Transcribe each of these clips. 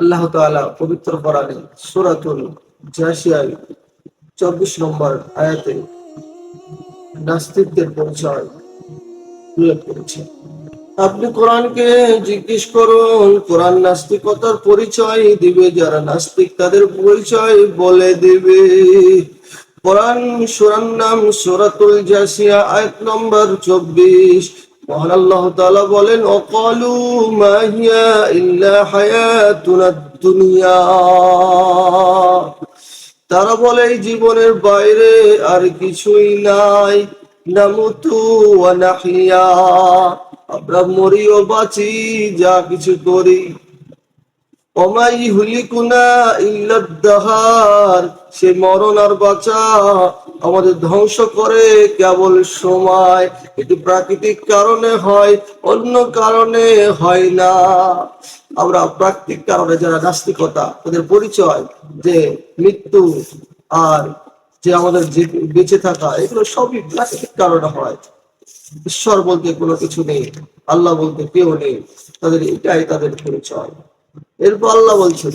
আল্লাহ তাআলা পবিত্র কোরআনে সূরাতুল জাসিয়ায় চব্বিশ নম্বর আয়াতে নাস্তিকদের পরিচয় উল্লেখ করেছে আপনি কোরআনকে জিজ্ঞেস করুন, কোরআন নাস্তিকতার পরিচয় দিবে, যারা নাস্তিক তাদের পরিচয় বলে দিবে। কোরআন সুরার নাম সুরাতুল জাসিয়া, আয়াত নম্বর চব্বিশ। মহান আল্লাহ তাআলা দুনিয়া। তারা বলে, এই জীবনের বাইরে আর কিছুই নাই। নামুতু ওয়া আমরা মরি ও বাঁচি, যা কিছু করি। অমাই হুলিকুনা ইল্লাদ্দাহার সে মরণ আর বাঁচা আমাদের ধ্বংস করে কেবল সময়। এটি প্রাকৃতিক কারণে হয়, অন্য কারণে হয় না। আমরা প্রাকৃতিক কারণে যারা নাস্তিকতা, তাদের পরিচয় যে মৃত্যু আর যে আমাদের বেঁচে থাকা, এগুলো সবই প্রাকৃতিক কারণে হয়। ঈশ্বর বলতে কোনো কিছু নেই, আল্লাহ বলতে কেউ নেই, তাদের এটাই তাদের পরিচয়। এরপর আল্লাহ বলছেন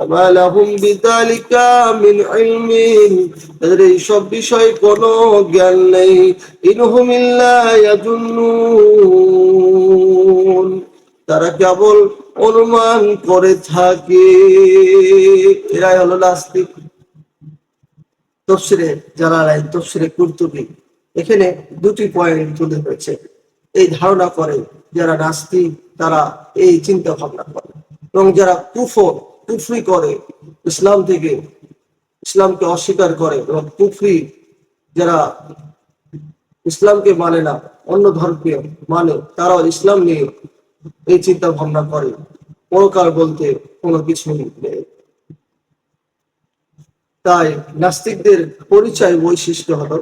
وما لهم بذلك من علم তাদের এইসব বিষয়ে কোনো জ্ঞান নেই ইনহুম ইল্লা ইয়াজুন্নুন তারা কেবল অনুমান করে থাকে এরাই হলো নাস্তিক তফসিরে যারা রায় তফসিরে কুর্তুবি এখানে দুটি পয়েন্ট তুলে হয়েছে এই ধারণা করে যারা নাস্তিক তারা এই চিন্তা ভাবনা করে এবং যারা কুফর কুফরি করে ইসলাম থেকে, ইসলামকে অস্বীকার করে এবং কুফরি যারা ইসলামকে মানে না, অন্য ধর্মকে মানে তারাও ইসলাম নিয়ে এই চিন্তা ভাবনা করে। পরকাল বলতে কোনো কিছু নেই। তাই নাস্তিকদের পরিচয় বৈশিষ্ট্য হলো,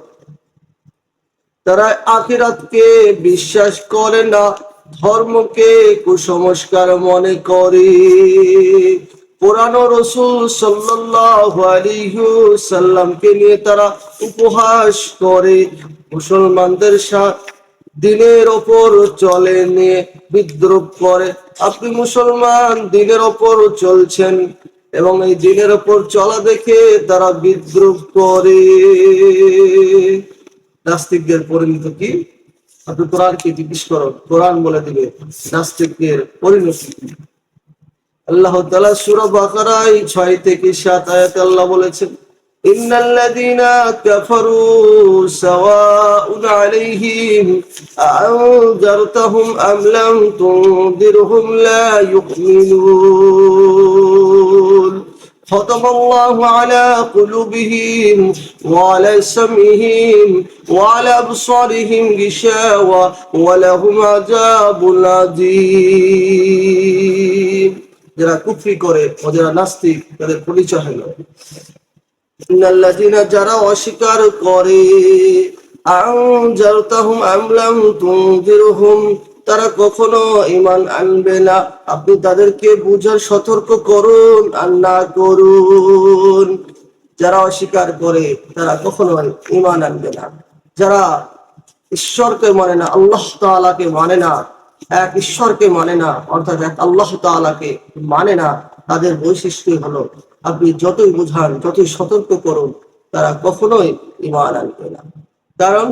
তারা আখিরাতকে বিশ্বাস করে না, ধর্মকে কুসংস্কার মনে করে। ও রসুল সাল্লামকে নিয়ে তারা উপহাস করে। মুসলমানদের দিনের ওপর চলে নিয়ে বিদ্রুপ করে। আপনি মুসলমান, দিনের ওপর চলছেন এবং এই দিনের ওপর চলা দেখে তারা বিদ্রুপ করে। নাস্তিকদের পরিণত কি? আপনি কোরআনকে জিজ্ঞেস করুন কোরআন বলে দিবে, নাস্তিকদের পরিণতি কি? আল্লাহ তাআলা সূরা বাকারায় 6 থেকে 7 আয়াতে আল্লাহ বলেছেন ইন্নাল লাযীনা কাফারু সাওয়াউন আলাইহিম আনজারতাহুম আম লাম তুনদিরহুম লা ইউমিনুন ختم الله على قلوبهم وعلى سمعهم وعلى أبصارهم غشاوة ولهم عذاب عظيم যারা কুফরি করে ও যারা নাস্তিক, তাদের পরিচয় হলো। যারা অস্বীকার করে তারা কখনো ঈমান আনবে না। আপনি তাদেরকে বুঝার সতর্ক করুন আর না করুন। যারা অস্বীকার করে, তারা কখনো ইমান আনবে না। যারা ঈশ্বরকে মানে না, আল্লাহ তাআলাকে মানে না এক ঈশ্বরকে মানে না, অর্থাৎ এক আল্লাহ তাআলাকে মানে না, তাদের বৈশিষ্ট্য হলো আপনি যতই বুঝান, যতই সতর্ক করুন, তারা কখনোই ইমান আনবে না। কারণ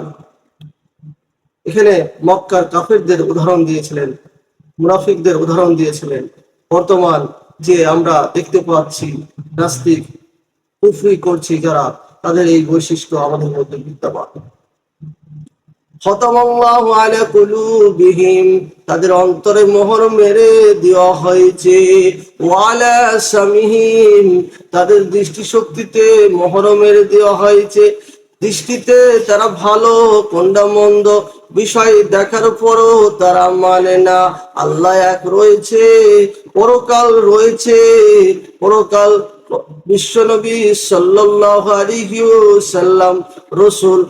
এখানে মক্কার কাফেরদের উদাহরণ দিয়েছিলেন, মুনাফিকদের উদাহরণ দিয়েছিলেন। বর্তমান যে আমরা দেখতে পাচ্ছি, নাস্তিক করছি যারা, তাদের এই বৈশিষ্ট্য আমাদের মধ্যে বিদ্যমান। তাদের অন্তরে মোহর মেরে দেওয়া হয়েছে। ওয়ালা সামিহিম। তাদের দৃষ্টিশক্তিতে মোহর মেরে দেওয়া হয়েছে। দৃষ্টিতে তারা ভালো, কোনটা মন্দ, বিষয় দেখার পরও তারা মানে না। আল্লাহ এক রয়েছে, পরকাল রয়েছে, পরকাল বিশ্বনবী সাল্লাম রসুল,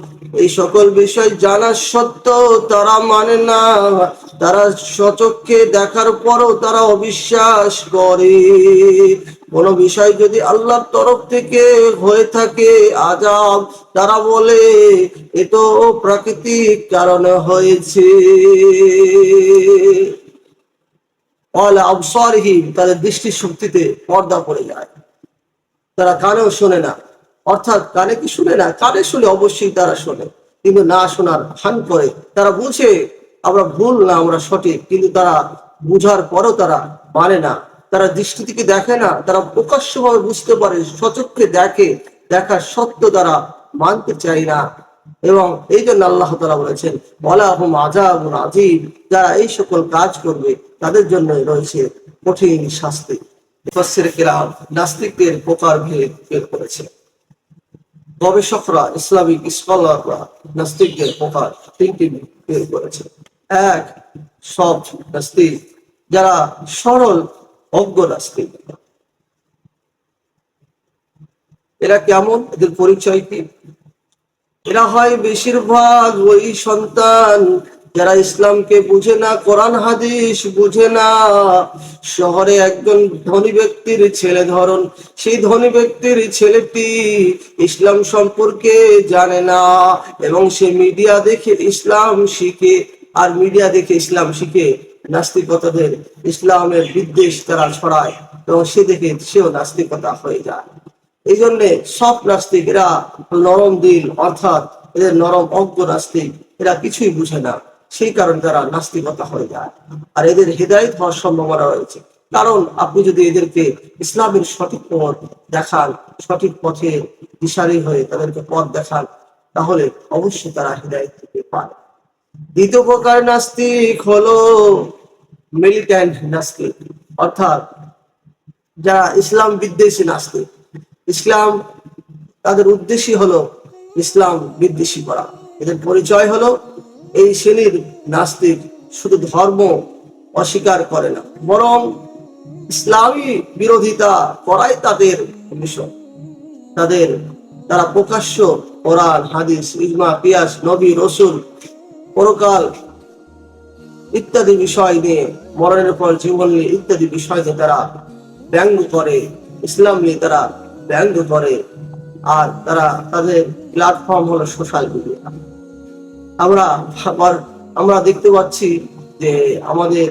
এই সকল বিষয় জানা সত্ত্বেও তারা মানে না। তারা সচক্ষে দেখার পরও তারা অবিশ্বাস করে। কোন বিষয় যদি আল্লাহর তরফ থেকে হয়ে থাকে আজাব, তারা বলে, এ তো প্রাকৃতিক কারণে হয়েছে। অল আবসরহীন তাদের দৃষ্টি শক্তিতে পর্দা পড়ে যায়। তারা কানেও শোনে না। অর্থাৎ কানে কি শুনে না? কানে শুনে অবশ্যই তারা শোনে। কিন্তু না শোনার ভান করে। তারা বুঝে, আমরা ভুল না, আমরা সঠিক। কিন্তু তারা বুঝার পরও তারা মানে না। তারা দৃষ্টি থেকে দেখে না। তারা প্রকাশ্যভাবে বুঝতে পারে, সচক্ষে দেখে। দেখার সত্য তারা মানতে চাই না। এবং এই জন্য আল্লাহ তালা বলেছেন, ওয়ালাহুম আজাবুন আজিব যারা এই সকল কাজ করবে, তাদের জন্য রয়েছে কঠিন শাস্তি। মুফাসসির নাস্তিকদের প্রকার ভেদ বের গবেষকরা, ইসলামিক স্কলাররা নাস্তিকদের প্রকার তিনটি বের করেছে। এক সব নাস্তিক, যারা সরল, অজ্ঞ নাস্তিক। এরা কেমন? এদের পরিচয় কি? এরা হয় বেশিরভাগ ওই সন্তান যারা ইসলামকে বুঝে না, কোরআন, হাদিস বুঝে না, শহরে একজন ধনী ব্যক্তির ছেলে ধরন, সেই ধনী ব্যক্তির ছেলেটি ইসলাম সম্পর্কে জানে না এবং সে মিডিয়া দেখে ইসলাম শিখে, আর মিডিয়া দেখে ইসলাম শিখে নাস্তিকতাদের, ইসলামের বিদ্বেষ তারা ছড়ায় এবং সে দেখে সেও নাস্তিকতা হয়ে যায়। এই জন্যে সব নাস্তিক এরা নরম দিল, অর্থাৎ এদের নরম অজ্ঞ নাস্তিক, এরা কিছুই বুঝে না। সেই কারণে তারা নাস্তিকতা হয়ে যায়। আর এদের হৃদায়ত হওয়ার সম্ভাবনা রয়েছে। কারণ আপনি যদি এদেরকে ইসলামের সঠিক পথ দেখান, সঠিক পথে দিশারি হয়ে তাদেরকে পথ দেখান, তাহলে অবশ্যই তারা হৃদায়ত থেকে পায় দ্বিতীয় প্রকার নাস্তিক হলো মিলিট্যান্ট নাস্তিক। অর্থাৎ যারা ইসলাম বিদ্বেষী নাস্তিক। ইসলাম তাদের উদ্দেশ্যই হলো ইসলাম বিদ্বেষী করা। এদের পরিচয় হলো এই শ্রেণির নাস্তিক শুধু ধর্ম অস্বীকার করে না, বরং ইসলামী বিরোধিতা করাই তাদের মিশন। তাদের, তারা প্রকাশ্য কোরআন, হাদিস, ইজমা পিয়াস নবী, রসুল, পরকাল ইত্যাদি বিষয় নিয়ে, মরণের পর জীবন নিয়ে ইত্যাদি বিষয় নিয়ে তারা ব্যঙ্গ করে, ইসলাম নিয়ে তারা ব্যঙ্গ করে, আর তারা, তাদের প্ল্যাটফর্ম হলো সোশ্যাল মিডিয়া আমরা আমরা দেখতে পাচ্ছি যে আমাদের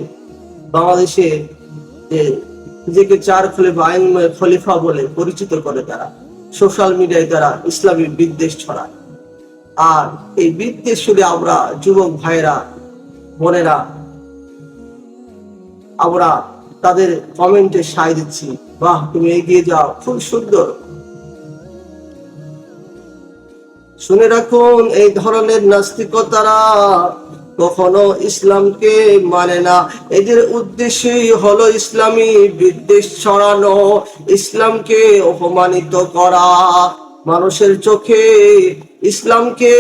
বাংলাদেশে যে নিজেকে চার খলিফা আইন খলিফা বলে পরিচিত করে তারা, সোশ্যাল মিডিয়ায় তারা ইসলামী বিদ্বেষ ছড়ায়। আর এই বিদ্বেষ শুনে আমরা যুবক ভাইরা বোনেরা, আমরা তাদের কমেন্টে সায় দিচ্ছি, বাহ, তুমি এগিয়ে যাও, খুব সুন্দর। শুনে রাখুন, এই ধরনের নাস্তিকতারা কখনো ইসলামকে মানে না। এদের উদ্দেশ্যই হলো ইসলামী বিদ্বেষ ছড়ানো, ইসলামকে অপমানিত করা। মানুষের চোখে ইসলামকে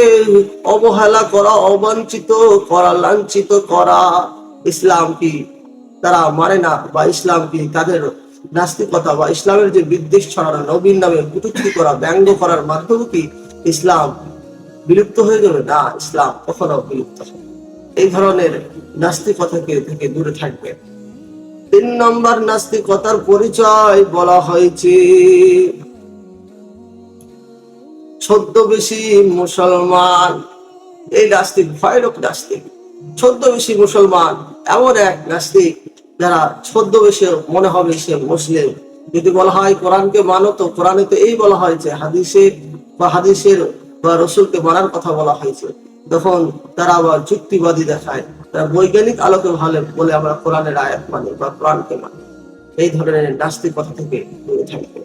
অবহেলা করা, অবাঞ্ছিত করা, লাঞ্ছিত করা। ইসলাম কি তারা মানে না বা ইসলাম কি তাদের নাস্তিকতা বা ইসলামের যে বিদ্বেষ ছড়ানো নবীন নামে কুটুক্তি করা, ব্যঙ্গ করার মাধ্যমে কি ইসলাম বিলুপ্ত হয়ে যাবে না, ইসলাম কখনো বিলুপ্ত হবে এই ধরনের নাস্তিকতাকে থেকে দূরে থাকবে। তিন নম্বর নাস্তিকতার পরিচয় বলা হয়েছে। ছদ্মবেশী মুসলমান। এই নাস্তিক ভয়ানক নাস্তিক। ছদ্মবেশী মুসলমান এমন এক নাস্তিক যারা ছদ্মবেশে মনে হবে সে মুসলিম। যদি বলা হয় কোরআনকে মানো তো কোরআনে তো এই বলা হয় যে হাদিসে বা হাদিসের বা রসুলকে মানার কথা বলা হয়েছে। তখন তারা আবার যুক্তিবাদী দেখায়। তারা বৈজ্ঞানিক আলোকে ভালো বলে আমরা কোরআনের আয়াত মানি বা কোরআনকে মানি। এই ধরনের নাস্তিকতা থেকে দূরে থাকবে।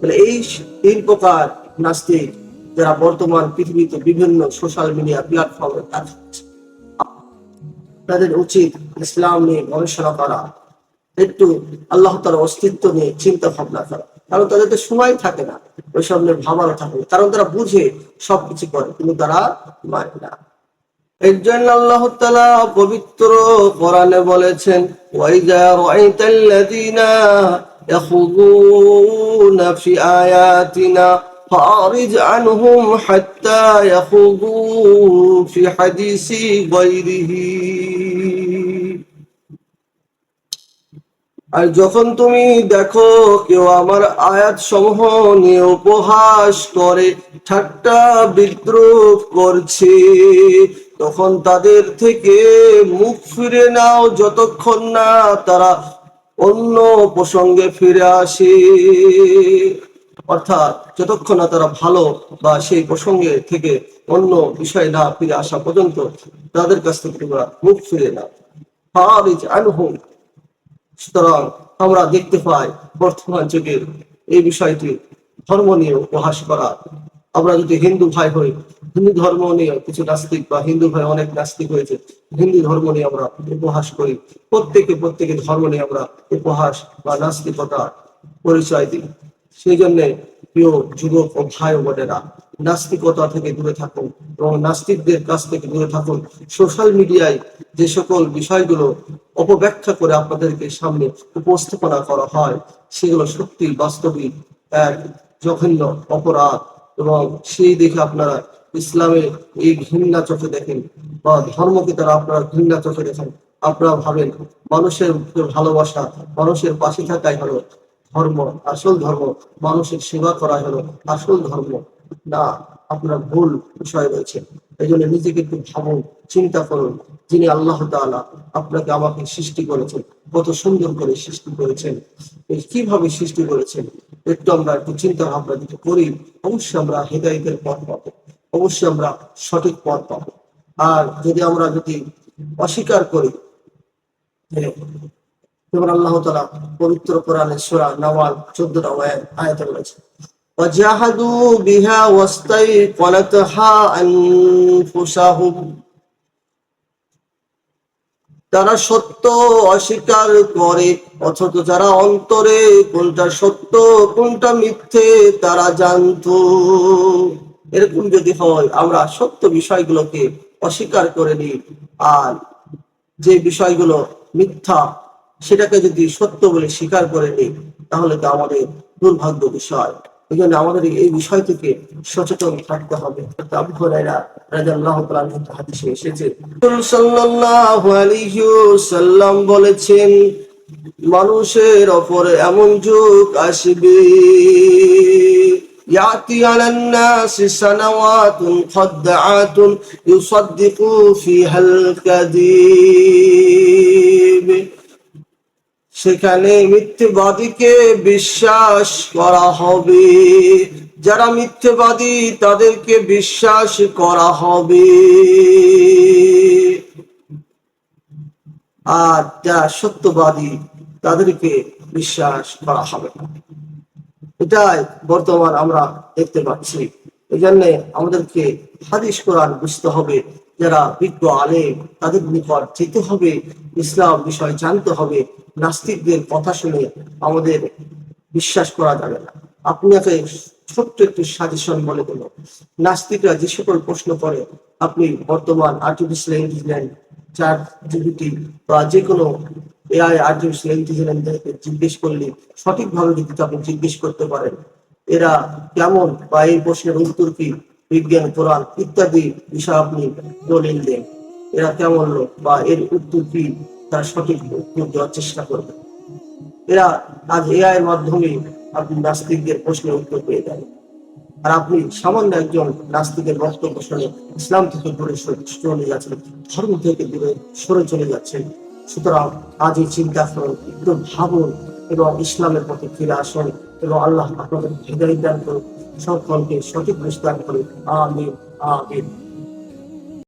তাহলে এই তিন প্রকার নাস্তিক যারা বর্তমান পৃথিবীতে বিভিন্ন সোশ্যাল মিডিয়া প্ল্যাটফর্মে কাজ করছে। তাদের উচিত ইসলাম নিয়ে গবেষণা করা। একটু আল্লাহ তার অস্তিত্ব নিয়ে চিন্তা ভাবনা করা। কারণ তাদের তো সময় থাকে না ওইসব নিয়ে ভাবারও থাকে না কারণ তারা বুঝে সবকিছু করে কিন্তু তারা মানে না এর জন্য আল্লাহ তাআলা পবিত্র কোরআনে বলেছেন ওয়াইজা রাআইতাল্লাযীনা ইয়াখুযুনা ফি আয়াতিনা فأعرض عنهم حتى يخوضوا في حديث غيره আর যখন তুমি দেখো কেউ আমার আয়াত সমূহ নিয়ে উপহাস করে, ঠাট্টা বিদ্রুপ করছে, তখন তাদের থেকে মুখ ফিরে নাও যতক্ষণ না তারা অন্য প্রসঙ্গে ফিরে আসে। অর্থাৎ যতক্ষণ না তারা ভালো বা সেই প্রসঙ্গে থেকে অন্য বিষয় না ফিরে আসা পর্যন্ত তাদের কাছ থেকে তোমরা মুখ ফিরে নাও। ফারিজ আনহুম। সুতরাং আমরা দেখতে পাই বর্তমান যুগের এই বিষয়টি ধর্ম নিয়ে উপহাস করা। আমরা যদি হিন্দু ভাই হই, হিন্দু ধর্ম নিয়ে কিছু নাস্তিক বা হিন্দু ভাই অনেক নাস্তিক হয়েছে, হিন্দু ধর্ম নিয়ে আমরা উপহাস করি। প্রত্যেকে প্রত্যেকে ধর্ম নিয়ে আমরা উপহাস বা নাস্তিকতা পরিচয় দিই। সেই জন্যে প্রিয় যুবক ও ভাই বোনেরা নাস্তিকতা থেকে দূরে থাকুন এবং নাস্তিকদের কাছ থেকে দূরে থাকুন। সোশ্যাল মিডিয়ায় যে সকল বিষয়গুলো অপব্যাখ্যা করে আপনাদেরকে সামনে উপস্থাপনা করা হয়, সেগুলো সত্যি বাস্তবিক এক জঘন্য অপরাধ এবং সেই দেখে আপনারা ইসলামের এই ঘৃণা চোখে দেখেন বা ধর্মকে তারা আপনারা ঘৃণা চোখে দেখেন। আপনারা ভাবেন মানুষের ভালোবাসা, মানুষের পাশে থাকাই হলো ধর্ম, আসল ধর্ম। মানুষের সেবা করা হলো আসল ধর্ম। না, আপনার ভুল বিষয় রয়েছে। এই জন্য নিজেকে একটু ভাবুন, চিন্তা করুন। যিনি আল্লাহ তাআলা আপনাকে আমাকে সৃষ্টি করেছেন, কত সুন্দর করে সৃষ্টি করেছেন। কীভাবে সৃষ্টি করেছেন, একটু আমরা একটু চিন্তা ভাবনা যদি করি, অবশ্যই আমরা হেদায়তের পথ পাবো। অবশ্যই আমরা সঠিক পথ পাবো। আর যদি আমরা যদি অস্বীকার করি যেমন আল্লাহ তালা পবিত্র কোরআনে সূরা নাওয়াল 14 টা আয়াতে বলেছে وجاهدوا بها واستيقنتها أنفسهم তারা সত্য অস্বীকার করে অথচ যারা অন্তরে কোনটা সত্য কোনটা মিথ্যে তারা জানতো এরকম যদি হয় আমরা সত্য বিষয়গুলোকে অস্বীকার করে নিই আর যে বিষয়গুলো মিথ্যা সেটাকে যদি সত্য বলে স্বীকার করে নিই তাহলে তো আমাদের দুর্ভাগ্য বিষয় এই জন্য আমাদের এই বিষয় থেকে সচেতন থাকতে হবে আবু হুরায়রা রাদিয়াল্লাহু তাআলা থেকে হাদিসে এসেছে রাসূল সাল্লাল্লাহু আলাইহি ওয়াসাল্লাম বলেছেন মানুষের ওপর এমন যুগ আসবে يأتي على الناس سنوات خدعات يصدق فيها الكذيب সেখানে মিথ্যেবাদীকে বিশ্বাস করা হবে। যারা মিথ্যেবাদী, তাদেরকে বিশ্বাস করা হবে। আর যারা সত্যবাদী, তাদেরকে বিশ্বাস করা হবে এটাই বর্তমান আমরা দেখতে পাচ্ছি। এই জন্য আমাদেরকে হাদিস কোরআন বুঝতে হবে। যারা বিজ্ঞ আলেম, তাদের নিকট যেতে হবে। ইসলাম বিষয় জানতে হবে। নাস্তিকদের কথা শুনে আমাদের বিশ্বাস করা যাবে না। আপনাকে ছোট্ট একটি সাজেশন বলে দেব নাস্তিকরা যে সকল প্রশ্ন করে, আপনি বর্তমান আর্টিফিশিয়াল ইন্টেলিজেন্স চার জিবিটি বা যে কোনো এআই আর্টিফিশিয়াল ইন্টেলিজেন্সকে জিজ্ঞেস করলে সঠিকভাবে যদি আপনি জিজ্ঞেস করতে পারেন, এরা কেমন বা এই প্রশ্নের উত্তর কি? বিজ্ঞান কোরআন ইত্যাদি বিষয় আপনি দলিল দেন। এরা কেমন লোক বা এর উত্তর কি? তার সঠিক উত্তর দেওয়ার চেষ্টা করবে। এরা আজ এআই এর মাধ্যমে আপনি নাস্তিকদের প্রশ্নের উত্তর পেয়ে যাবেন। আর আপনি সামান্য একজন নাস্তিকের বক্তব্য শুনে ইসলাম থেকে দূরে চলে যাচ্ছেন, ধর্ম থেকে দূরে সরে চলে যাচ্ছেন। সুতরাং আজ এই চিন্তা করুন একটু ভাবুন এবং ইসলামের পথে ফিরে আসুন এবং আল্লাহ আপনাদের হৃদয় দান করুন, সকলকে সঠিক বিস্তার করুন আমিন আমিন।